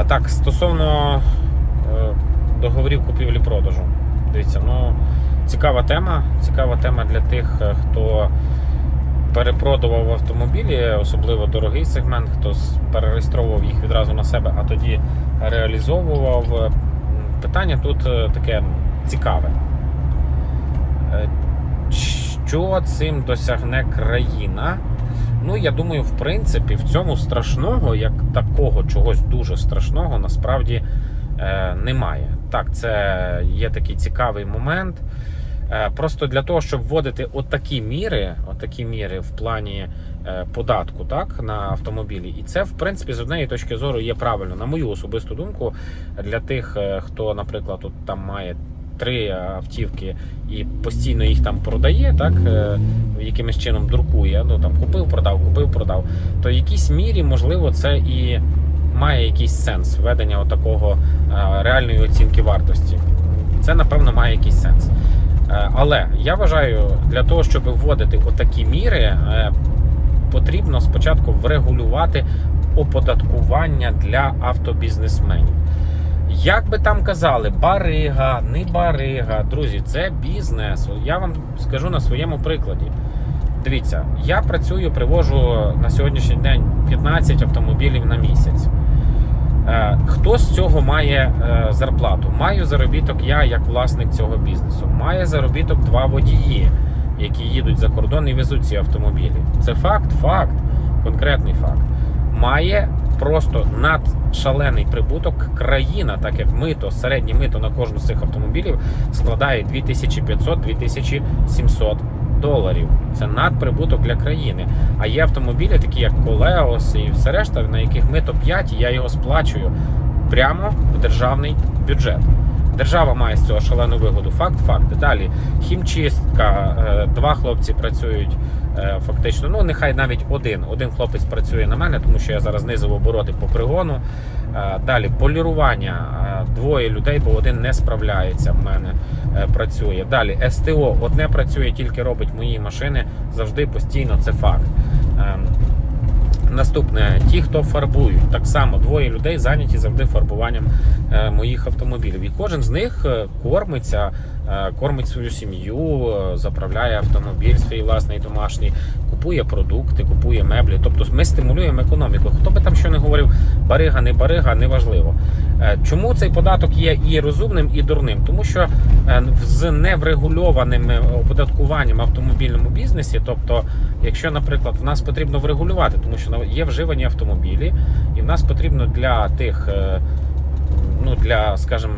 А так, стосовно е, договорів купівлі-продажу. Дивіться, ну цікава тема. Цікава тема для тих, е, хто перепродував автомобілі, особливо дорогий сегмент, хто перереєстровував їх відразу на себе, а тоді реалізовував. Е, Питання тут таке цікаве. Що цим досягне країна? Ну, я думаю, в принципі, в цьому страшного, як такого чогось дуже страшного, насправді е, немає. Так, це є такий цікавий момент. Е, Просто для того, щоб вводити отакі міри, отакі міри в плані е, податку так, на автомобілі, і це, в принципі, з однієї точки зору є правильно. На мою особисту думку, для тих, е, хто, наприклад, от там має три автівки і постійно їх там продає, так е, якимось чином друкує. Ну там купив, продав, купив, продав. То в якійсь мірі, можливо, це і має якийсь сенс введення такого реальної оцінки вартості. Це напевно має якийсь сенс. Е, Але я вважаю, для того, щоб вводити отакі міри, е, потрібно спочатку врегулювати оподаткування для автобізнесменів. Як би там казали, барига, не барига, друзі, це бізнес. Я вам скажу на своєму прикладі. Дивіться, я працюю, привожу на сьогоднішній день 15 автомобілів на місяць. Е, Хто з цього має е, зарплату? Маю заробіток я як власник цього бізнесу. Має заробіток два водії, які їдуть за кордон і везуть ці автомобілі. Це факт, факт, конкретний факт. Має просто надшалений прибуток країна, так як мито, середнє мито на кожну з цих автомобілів складає 2500-2700 доларів. Це надприбуток для країни. А є автомобілі, такі як Колеос і все решта, на яких мито 5, і я його сплачую прямо в державний бюджет. Держава має з цього шалену вигоду. Факт, факт. Далі хімчистка. е, Два хлопці працюють фактично. Ну, нехай навіть один. Один хлопець працює на мене, тому що я зараз знизив обороти по пригону. Е, Далі полірування. Е, Двоє людей, бо один не справляється в мене. е, Працює. Далі СТО. Одне працює, тільки робить мої машини завжди постійно. Це факт. Наступне, ті, хто фарбують, так само двоє людей зайняті завжди фарбуванням е, моїх автомобілів. І кожен з них е, кормиться, е, кормить свою сім'ю, заправляє автомобіль свій власний домашній, купує продукти, купує меблі. Тобто ми стимулюємо економіку. Хто би там що не говорив, барига, не барига, неважливо. Чому цей податок є і розумним, і дурним? Тому що з неврегульованим оподаткуванням в автомобільному бізнесі, тобто, якщо, наприклад, в нас потрібно врегулювати, тому що є вживані автомобілі, і в нас потрібно для тих, е, ну для, скажімо,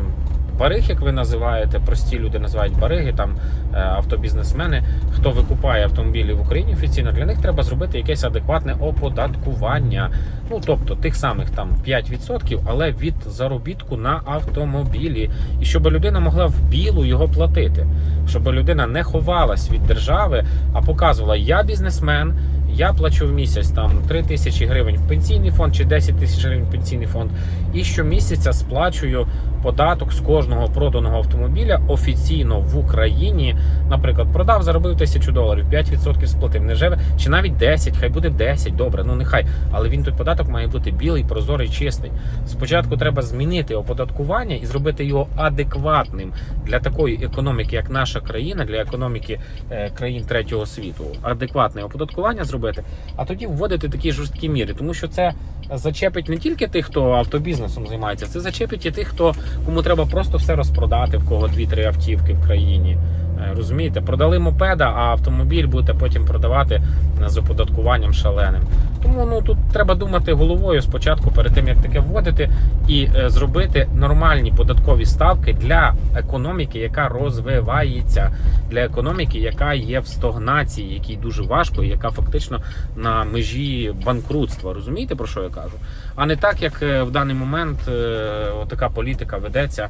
бариг, як ви називаєте, прості люди називають бариги, там е, автобізнесмени, хто викупає автомобілі в Україні офіційно, для них треба зробити якесь адекватне оподаткування. Ну тобто тих самих там 5%, але від заробітку на автомобілі, і щоб людина могла в білу його платити, щоб людина не ховалась від держави, а показувала, я бізнесмен. Я плачу в місяць там 3 тисячі гривень в пенсійний фонд чи 10 тисяч гривень в пенсійний фонд. І щомісяця сплачую податок з кожного проданого автомобіля офіційно в Україні. Наприклад, продав, заробив тисячу доларів, 5% сплатив. Не живе, чи навіть 10, хай буде 10, добре, ну нехай. Але він той податок має бути білий, прозорий, чистий. Спочатку треба змінити оподаткування і зробити його адекватним для такої економіки, як наша країна, для економіки е, країн третього світу. Адекватне оподаткування зробити, а тоді вводити такі жорсткі міри, тому що це зачепить не тільки тих, хто автобізнесом займається, це зачепить і тих, хто кому треба просто все розпродати, в кого 2-3 автівки в країні. Е, Розумієте, продали мопеда, а автомобіль будете потім продавати з оподаткуванням шаленим. Тому ну тут треба думати головою спочатку, перед тим як таке вводити, і е, зробити нормальні податкові ставки для економіки, яка розвивається, для економіки, яка є в стагнації, якій дуже важко, і яка фактично на межі банкрутства. Розумієте про що я кажу? А не так, як е, в даний момент е, така політика ведеться: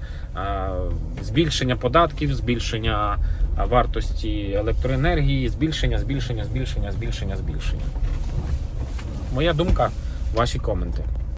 збільшення податків, збільшення вартості електроенергії, збільшення, збільшення, збільшення, збільшення, збільшення. Моя думка, ваші коменти.